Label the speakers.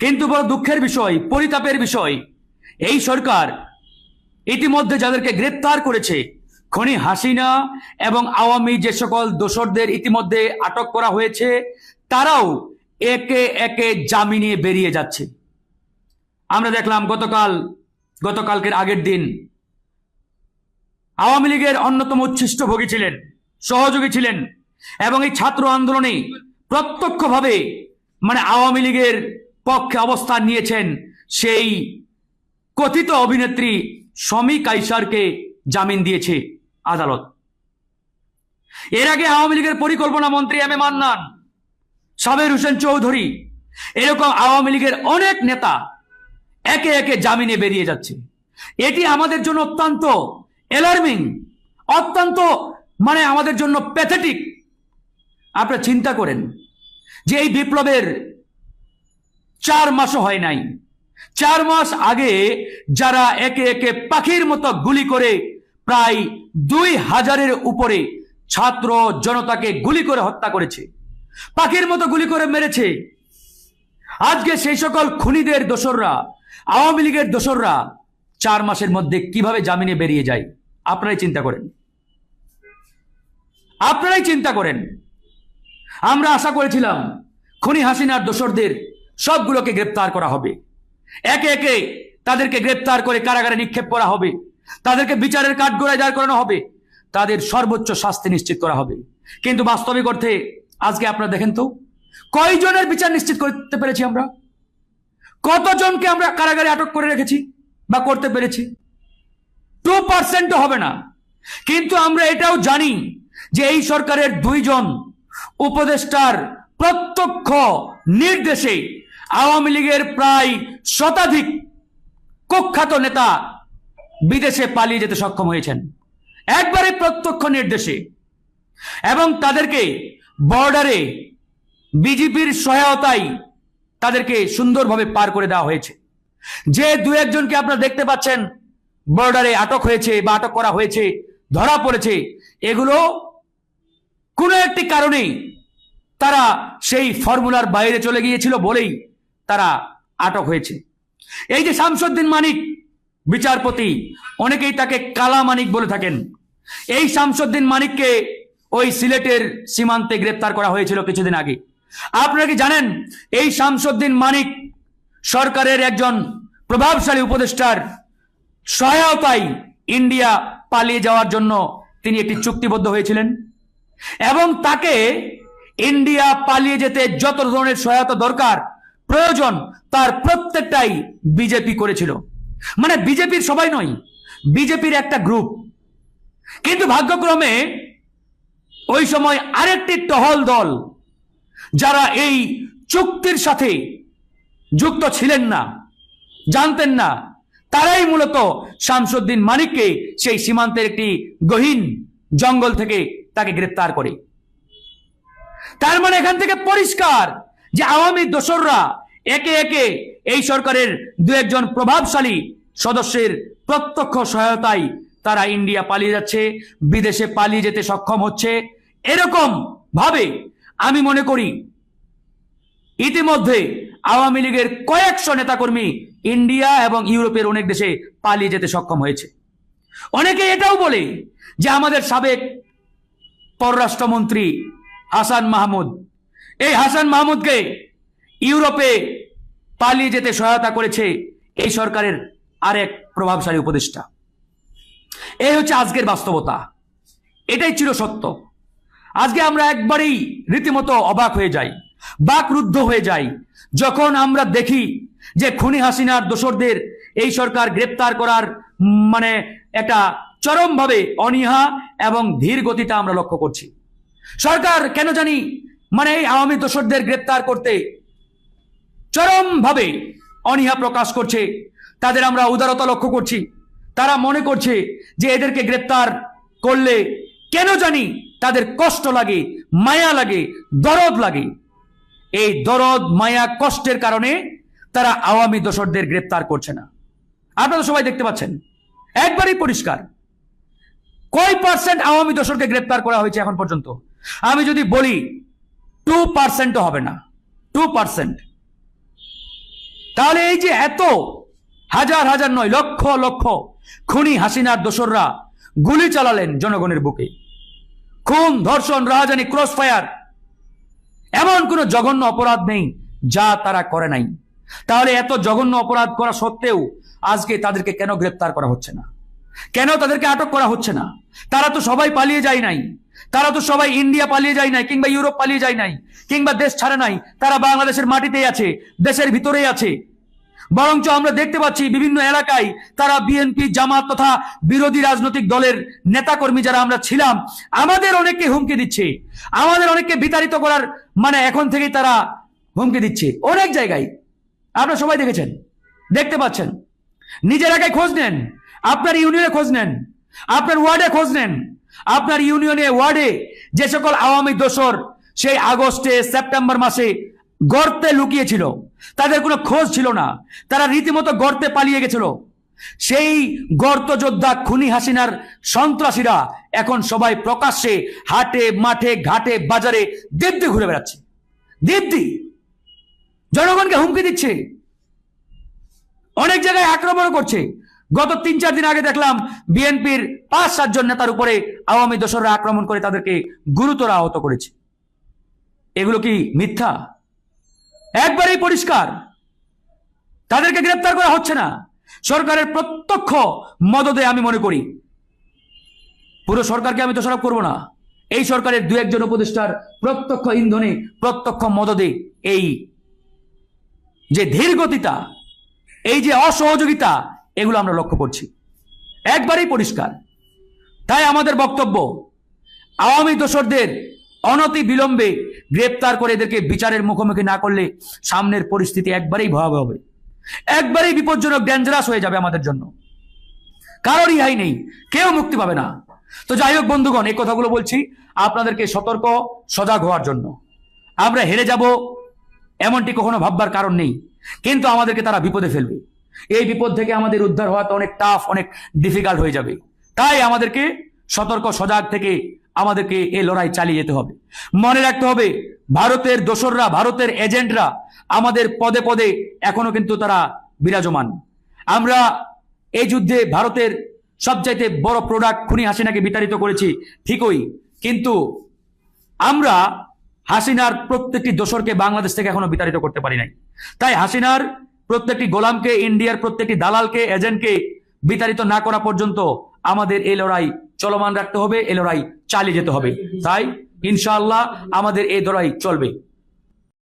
Speaker 1: কিন্তু বড় দুঃখের বিষয়, পরিতাপের বিষয়। এই সরকার ইতিমধ্যে যাদেরকে গ্রেপ্তার করেছে, খনি হাসিনা এবং আওয়ামী যে সকল দোসরদের ইতিমধ্যে আটক করা হয়েছে, তারাও একে একে জামিনে বেরিয়ে যাচ্ছে। আমরা দেখলাম গতকাল, গতকালকের আগের দিন আওয়ামী লীগের অন্যতম উচ্ছিষ্টভোগী ছিলেন, সহযোগী ছিলেন এবং এই ছাত্র আন্দোলনে প্রত্যক্ষভাবে মানে আওয়ামী লীগের পক্ষে অবস্থান নিয়েছেন সেই কথিত অভিনেত্রী সমী কাইসারকে জামিন দিয়েছে আদালত। এর আগে আওয়ামী লীগের পরিকল্পনা মন্ত্রী এম এ মান্নান, সাবের হোসেন চৌধুরী এরকম আওয়ামী লীগের অনেক নেতা একে একে জামিনে বেরিয়ে যাচ্ছে। এটি আমাদের জন্য অত্যন্ত অ্যালার্মিং অত্যন্ত মানে আমাদের জন্য প্যাথেটিক আপনারা চিন্তা করেন যে এই বিপ্লবের চার মাসও হয় নাই। চার মাস আগে যারা একে একে পাখির মতো গুলি করে প্রায় দুই হাজারের উপরে ছাত্র জনতাকে গুলি করে হত্যা করেছে। পাখির মতো গুলি করে মেরেছে। আজকে সেই সকল খুনিদের দোসররা, আওয়ামী লীগের দোসররা চার মাসের মধ্যে কীভাবে জামিনে বেরিয়ে যায়, আপনারাই চিন্তা করেন। আপনারাই চিন্তা করেন। আমরা আশা করেছিলাম খুনি হাসিনার দোসরদের সবগুলোকে গ্রেপ্তার করা হবে। একে একে তাদেরকে গ্রেপ্তার করে কারাগারে নিক্ষেপ করা হবে। তাদেরকে বিচারের কাঠগড়ায় দাঁড় করানো হবে। তাদের সর্বোচ্চ শাস্তি নিশ্চিত করা হবে। কিন্তু বাস্তবিক অর্থে আজকে আপনারা দেখেন তো, কয়জনের বিচার নিশ্চিত করতে পেরেছি আমরা? কতজনকে আমরা কারাগারে আটক করে রেখেছি বা করতে পেরেছি? টু পার্সেন্টও হবে না। কিন্তু আমরা এটাও জানি যে এই সরকারের দুইজন উপদেষ্টার প্রত্যক্ষ নির্দেশে আওয়ামী লীগের প্রায় শতাধিক কুখ্যাত নেতা বিদেশে পালিয়ে যেতে সক্ষম হয়েছেন। একবারে প্রত্যক্ষ নির্দেশে। এবং তাদেরকে বর্ডারে বিজেপির সহায়তায় তাদেরকে সুন্দরভাবে পার করে দেওয়া হয়েছে। যে দু একজনকে আপনারা দেখতে পাচ্ছেন, বর্ডারে আটক হয়েছে বা আটক করা হয়েছে, ধরা পড়েছে, এগুলো কোনো একটি কারণে তারা সেই ফর্মুলার বাইরে চলে গিয়েছিল বলেই তারা আটক হয়েছে। এই যে শামসুদ্দিন মানিক, বিচারপতি, অনেকেই তাকে কালা মানিক বলে থাকেন। এই শামসুদ্দিন মানিককে ওই সিলেটের সীমান্তে গ্রেপ্তার করা হয়েছিল কিছুদিন আগে। আপনারা কি জানেন, এই শামসুদ্দিন মানিক সরকারের একজন প্রভাবশালী উপদেষ্টার সহায়তায় ইন্ডিয়া পালিয়ে যাওয়ার জন্য তিনি একটি চুক্তিবদ্ধ হয়েছিলেন এবং তাকে ইন্ডিয়া পালিয়ে যেতে যত ধরনের সহায়তা দরকার প্রয়োজন তার প্রত্যেকটাই বিজেপি করেছিল। মানে বিজেপির সবাই নয়, বিজেপির একটা গ্রুপ কিন্তু ভাগ্যক্রমে ওই সময় আরেকটি টহল দল যারা এই চুক্তির সাথে যুক্ত ছিলেন না, জানতেন না, তারাই মূলত শামসুদ্দিন মানিককে সেই সীমান্তের একটি গহীন জঙ্গল থেকে তাকে গ্রেপ্তার করে। তার মানে এখান থেকে পরিষ্কার যে আওয়ামী দোসররা একে একে এই সরকারের দু একজন প্রভাবশালী সদস্যের প্রত্যক্ষ সহায়তায় তারা ইন্ডিয়া পালিয়ে যাচ্ছে, বিদেশে পালিয়ে যেতে সক্ষম হচ্ছে। এরকম ভাবে আমি মনে করি ইতিমধ্যে আওয়ামী লীগের কয়েকশো নেতাকর্মী ইন্ডিয়া এবং ইউরোপের অনেক দেশে পালিয়ে যেতে সক্ষম হয়েছে। অনেকে এটাও বলে যে আমাদের সাবেক পররাষ্ট্রমন্ত্রী হাসান মাহমুদ এই হাসান মাহমুদকে ইউরোপে পালিয়ে যেতে সহায়তা করেছে এই সরকারের আরেক প্রভাবশালী উপদেষ্টা। এই হচ্ছে আজকের বাস্তবতা। এটাই ছিল সত্য। আজকে আমরা একবারেই রীতিমতো অবাক হয়ে যাই, বাকরুদ্ধ হয়ে যাই। যখন আমরা দেখি যে খুনি হাসিনার দোসরদের এই সরকার গ্রেপ্তার করার মানে একটা চরমভাবে অনীহা এবং ধীর গতিটা আমরা লক্ষ্য করছি। সরকার কেন জানি মানে এই আওয়ামী দোসরদের গ্রেপ্তার করতে চরমভাবে অনীহা প্রকাশ করছে, তাদের আমরা উদারতা লক্ষ্য করছি, তারা মনে করছে যে এদেরকে গ্রেপ্তার করলে কেন জানি তাদের কষ্ট লাগে, মায়া লাগে, দরদ লাগে। এই দরদ, মায়া, কষ্টের কারণে তারা আওয়ামী দোসরদের গ্রেপ্তার করছে না। আপনারা সবাই দেখতে পাচ্ছেন, একবারই পরিষ্কার। কয় পার্সেন্ট আওয়ামী দোষরকে গ্রেপ্তার করা হয়েছে এখন পর্যন্ত? আমি যদি বলি টু পার্সেন্টও হবে না। টু পার্সেন্ট তাহলে এই যে এত, হাজার হাজার নয়, লক্ষ লক্ষ খুনি হাসিনার দোসররা গুলি চালালেন জনগণের বুকে। খুন, ধর্ষণ, রাহাজানি ক্রস ফায়ার এমন কোনো জঘন্য অপরাধ নেই যা তারা করে নাই। তাহলে এত জঘন্য অপরাধ করা সত্ত্বেও আজকে তাদেরকে কেন গ্রেপ্তার করা হচ্ছে না? কেন তাদেরকে আটক করা হচ্ছে না? তারা তো সবাই পালিয়ে যায় নাই। তারা তো সবাই ইন্ডিয়া পালিয়ে যায় নাই, কিংবা ইউরোপ পালিয়ে যায় নাই, কিংবা দেশ ছাড়ে নাই, তারা বাংলাদেশের মাটিতেই আছে, দেশের ভিতরেই আছে। বরঞ্চ আমরা দেখতে পাচ্ছি বিভিন্ন এলাকায় তারা বিএনপি, জামাত তথা বিরোধী রাজনৈতিক দলের নেতাকর্মী যারা আমরা ছিলাম, আমাদের অনেককে হুমকি দিচ্ছে। আমাদের অনেককে বিতাড়িত করার মানে এখন থেকেই তারা হুমকি দিচ্ছে। অনেক জায়গায়। আপনারা সবাই দেখেছেন, দেখতে পাচ্ছেন। নিজের এলাকায় খোঁজ নেন, আপনার ইউনিয়নে খোঁজ নেন, আপনার ওয়ার্ডে খোঁজ নেন। আপনার ইউনিয়নে ওয়ার্ডে যে সকল আওয়ামী দোসর সেই আগস্টে, সেপ্টেম্বর মাসে গর্তে লুকিয়েছিল, তাদের কোনো খোঁজ ছিল না। তারা রীতিমতো গর্তে পালিয়ে গেছিল। সেই গর্ত যোদ্ধা খুনি হাসিনার সন্ত্রাসীরা এখন সবাই প্রকাশ্যে হাটে, মাঠে, ঘাটে, বাজারে দেবদি ঘুরে বেড়াচ্ছে। দেবদি জনগণকে হুমকি দিচ্ছে। অনেক জায়গায় আক্রমণ করছে। গত তিন, চার দিন আগে দেখলাম বিএনপির পাঁচ সাতজন নেতার উপরে আওয়ামী দোসররা আক্রমণ করে তাদেরকে গুরুতর আহত করেছে। এগুলো কি মিথ্যা? একবারেই পরিষ্কার। তাদেরকে গ্রেপ্তার করা হচ্ছে না। সরকারের প্রত্যক্ষ মদদে আমি মনে করি, পুরো সরকারকে আমি দোষারোপ করব না। এই সরকারের দু, একজন উপদেষ্টার প্রত্যক্ষ ইন্ধনে, প্রত্যক্ষ মদদে এই যে ধীরগতিতা, এই যে অসহযোগিতা এগুলো আমরা লক্ষ্য করছি। একবারেই পরিষ্কার। তাই আমাদের বক্তব্য, আওয়ামী দোসরদের অনতি বিলম্বে গ্রেপ্তার করে এদেরকে বিচারের মুখোমুখি না করলে সামনের পরিস্থিতি একবারেই ভয়াবহ হবে। একবারেই বিপজ্জনক ডেঞ্জারাস হয়ে যাবে আমাদের জন্য। কারোর ইহাই নেই, কেউ মুক্তি পাবে না। তো যাই হোক বন্ধুগণ, এই কথাগুলো বলছি, আপনাদেরকে সতর্ক, সজাগ হওয়ার জন্য। আমরা হেরে যাব, এমনটি কখনো ভাববার কারণ নেই। কিন্তু আমাদেরকে তারা বিপদে ফেলবে। এই বিপদ থেকে আমাদের উদ্ধার হওয়াটা অনেক টাফ অনেক ডিফিকাল্ট হয়ে যাবে। তাই আমাদেরকে সতর্ক, সজাগ থেকে আমাদেরকে এই লড়াই চালিয়ে যেতে হবে। মনে রাখতে হবে, ভারতের দোসররা, ভারতের এজেন্টরা আমাদের পদে পদে এখনও কিন্তু তারা বিরাজমান। আমরা এই যুদ্ধে ভারতের সবচাইতে বড় প্রোডাক্ট খুনি হাসিনাকে বিতাড়িত করেছি, ঠিকই। কিন্তু আমরা হাসিনার প্রত্যেকটি দোসরকে বাংলাদেশ থেকে এখনও বিতাড়িত করতে পারি নাই। তাই হাসিনার প্রত্যেকটি গোলামকে, ইন্ডিয়ার প্রত্যেকটি দালালকে, এজেন্টকে বিতাড়িত না করা পর্যন্ত আমাদের এই লড়াই চলমান রাখতে হবে, এই লড়াই চালিয়ে যেতে হবে। তাই, ইনশাআল্লাহ আমাদের এই লড়াই চলবে।